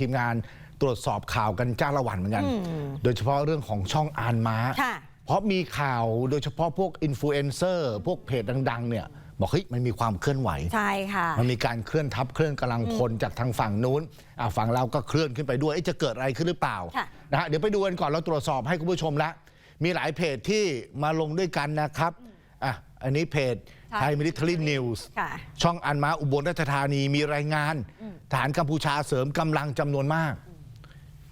ทีมงานตรวจสอบข่าวกันจ้าละวันเหมือนกัน โดยเฉพาะเรื่องของช่องอานม้าค่ะเพราะมีข่าวโดยเฉพาะพวกอินฟลูเอนเซอร์พวกเพจดัง ๆ เนี่ยบอกเฮ้ยมันมีความเคลื่อนไหว ใช่ค่ะ มันมีการเคลื่อนทับเคลื่อนกำลังพลจากทางฝั่งนู้นอะฝั่งเราก็เคลื่อนขึ้นไปด้วยเอ๊ะจะเกิดอะไรขึ้นหรือเปล่าค่ะนะฮะเดี๋ยวไปดูกันก่อนเราตรวจสอบให้คุณผู้ชมละมีหลายเพจที่มาลงด้วยกันนะครับ อะอันนี้เพจค่ะไทยมิลิเ a อรี่นิวส์ค่ะ ช่องอันมาอุบลราชธานีมีรายงานทหารกัมพูชาเสริมกำลังจำนวนมาก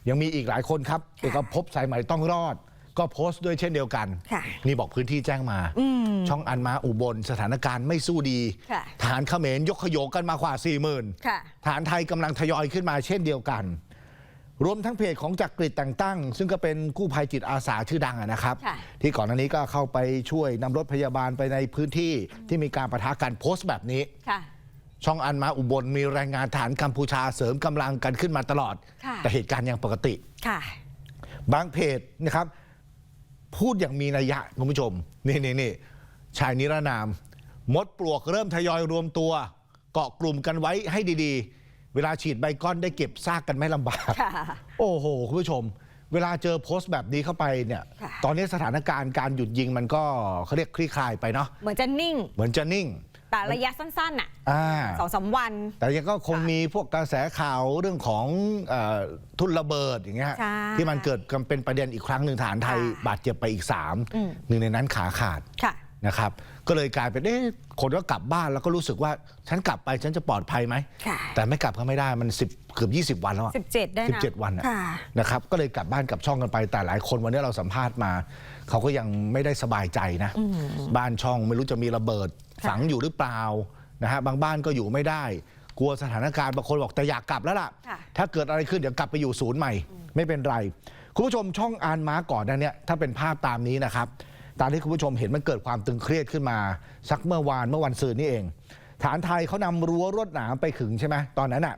ยังมีอีกหลายคนครับ เอกภพสายใหม่ต้องรอด ก็โพสต์ด้วยเช่นเดียวกัน ค่ะนี่บอกพื้นที่แจ้งมา ช่องอันมาอุบลสถานการณ์ไม่สู้ดีค่ะทหารเขมรยกขยโยกันมากว่า4 0,000ค่ะทหารไทยกำลังทยอยขึ้นมาเช่นเดียวกัน รวมทั้งเพจของจักริดแต่งตั้ง ซึ่งก็เป็นกู้ภัยจิตอาสาชื่อดังอะนะครับค่ะที่ก่อนหน้านี้ก็เข้าไปช่วยนำรถพยาบาลไปในพื้นที่ที่มีการประทะกันโพสต์แบบนี้ค่ะช่องอันมาอุบลมีรายงานฐานกัมพูชาเสริมกำลังกันขึ้นมาตลอดค่ะแต่เหตุการณ์ยังปกติค่ะบางเพจนะครับ พูดอย่างมีนัยยะคุณผู้ชมนี่นี่นี่ชายนิรนาม มดปลวกเริ่มทยอยรวมตัว เกาะกลุ่มกันไว้ให้ดีๆ เวลาฉีดใบก้อนได้เก็บซากกันไม่ลำบาก ค่ะ โอ้โห คุณผู้ชม เวลาเจอโพสต์แบบนี้เข้าไปเนี่ย ค่ะ ตอนนี้สถานการณ์การหยุดยิงมันก็เขาเรียกคลี่คลายไปเนาะเหมือนจะนิ่ง เหมือนจะนิ่งแต่ระยะสั้นๆน่ะอ่าสองสามวัน แต่ยังก็คงมีพวกกระแสข่าวเรื่องของเออทุนระเบิดอย่างเงี้ยใช่ที่มันเกิดกันเป็นประเด็นอีกครั้งหนึ่งฐานไทยค่ะ บาดเจ็บไปอีกสามอืมหนึ่งในนั้นขาขาด ค่ะ นะครับ ก็เลยกลายเป็นเอ๊ะคนก็กลับบ้านแล้วก็รู้สึกว่าฉันกลับไปฉันจะปลอดภัยไหม ค่ะ แต่ไม่กลับก็ไม่ได้มัน10เกือบ20 วันแล้วอะสิบเจ็ดได้นะ17 วันอะค่ะ นะครับก็เลยกลับบ้านกลับช่องกันไป แต่หลายคนวันนี้เราสัมภาษณ์มา เขาก็ยังไม่ได้สบายใจนะ บ้านช่องไม่รู้จะมีระเบิดค่ะ ฝังอยู่หรือเปล่านะฮะบางบ้านก็อยู่ไม่ได้ กลัวสถานการณ์บางคนบอกแต่อยากกลับแล้วล่ะ ค่ะ ถ้าเกิดอะไรขึ้นเดี๋ยวกลับไปอยู่ศูนย์ใหม่ ไม่เป็นไร คุณผู้ชมช่องอานม้าก่อนหนั้นเนี่ยถ้าเป็นภาพตามนี้นะครับ ตามที่คุณผู้ชมเห็นมันเกิดความตึงเครียดขึ้นมา สักเมื่อวานเมื่อวันซืนนี่เอง ฐานไทยเขานำรั้วรวดหนามไปขึงใช่ไหมตอนนั้นอะ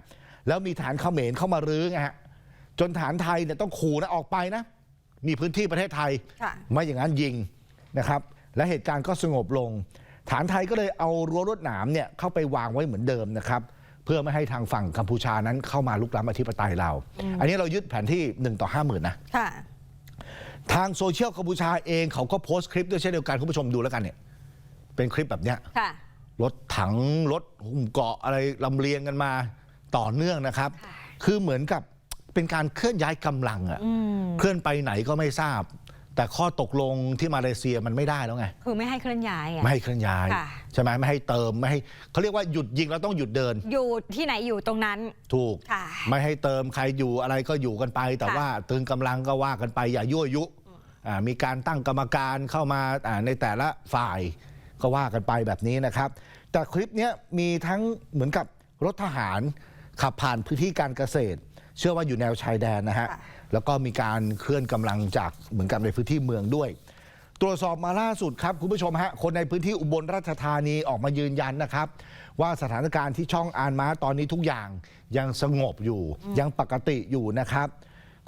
แล้วมีฐานเขมรเข้ามารื้อไงฮะจนฐานไทยเนี่ยต้องขู่นะออกไปนะมีพื้นที่ประเทศไทยค่ะไม่อย่างนั้นยิงนะครับ และเหตุการณ์ก็สงบลง ฐานไทยก็เลยเอารั้วรวดหนามเนี่ยเข้าไปวางไว้เหมือนเดิมนะครับ เพื่อไม่ให้ทางฝั่งกัมพูชานั้นเข้ามาลุกล้ำอธิปไตยเรา อันนี้เรายึดแผนที่1ต่อ5 0,000นะค่ะ ทางโซเชียลกัมพูชาเองเขาก็โพสต์คลิปด้วยเช่นเดียวกันคุณผู้ชมดูแล้วกันเนี่ย เป็นคลิปแบบเนี้ยค่ะ รถถังรถหุ้มเกาะอะไรลำเลียงกันมาต่อเนื่องนะครับค่ะคือเหมือนกับเป็นการเคลื่อนย้ายกำลังอะอืมเคลื่อนไปไหนก็ไม่ทราบ แต่ข้อตกลงที่มาเลเซียมันไม่ได้แล้วไง คือไม่ให้เคลื่อนย้ายอะไม่ให้เคลื่อนย้าย ค่ะ ใช่ไหมไม่ให้เติมไม่ให้เขาเรียกว่าหยุดยิงแล้วต้องหยุดเดินอยู่ที่ไหนอยู่ตรงนั้น ถูก ค่ะ ไม่ให้เติมใครอยู่อะไรก็อยู่กันไป แต่ค่ะ ว่าตึงกำลังก็ว่ากันไปอย่ายั่วยุอ่า มีการตั้งกรรมการเข้ามาอ่าในแต่ละฝ่ายก็ว่ากันไปแบบนี้นะครับ แต่คลิปเนี้ยมีทั้งเหมือนกับรถทหารขับผ่านพื้นที่การเกษตร เชื่อว่าอยู่แนวชายแดนนะฮะค่ะแล้วก็มีการเคลื่อนกำลังจากเหมือนกับในพื้นที่เมืองด้วย ตรวจสอบมาล่าสุดครับคุณผู้ชมฮะคนในพื้นที่อุบลราชธานีออกมายืนยันนะครับ ว่าสถานการณ์ที่ช่องอานม้าตอนนี้ทุกอย่างยังสงบอยู่ยังปกติอยู่นะครับ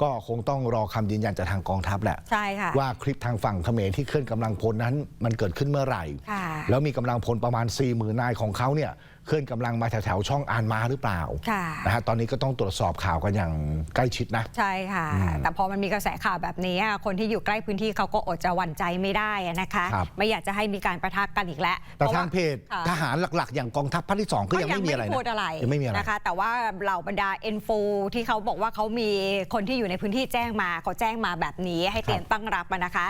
ก็คงต้องรอคำยืนยันจากทางกองทัพแหละใช่ค่ะว่าคลิปทางฝั่งเขมรที่เคลื่อนกำลังพลนั้น มันเกิดขึ้นเมื่อไหร่ค่ะแล้วมีกำลังพลประมาณ4 0,000นายของเขาเนี่ย เคลื่อนกำลังมาแถวๆช่องอานม้าหรือเปล่าค่ะ นะฮะตอนนี้ก็ต้องตรวจสอบข่าวกันอย่างใกล้ชิดนะ ใช่ค่ะแต่พอมันมีกระแสข่าวแบบนี้อะคนที่อยู่ใกล้พื้นที่เขาก็อดจะหวั่นใจไม่ได้อะนะคะ ครับ ไม่อยากจะให้มีการประทะกันอีกแล้วแต่พระว่ทางเพจค่ะทหารหลักๆ อย่างกองทัพภาคที่2ก็ยังไม่มีอะไรก็นะพูดอะไรยังไม่มีอะไร นะคะ แต่ว่าเหล่าบรรดาเอ็นฟูที่เขาบอกว่าเขามีคนที่อยู่ในพื้นที่แจ้งมาเขาแจ้งมาแบบนี้ให้เตรียมตั้งรับอะนะคะ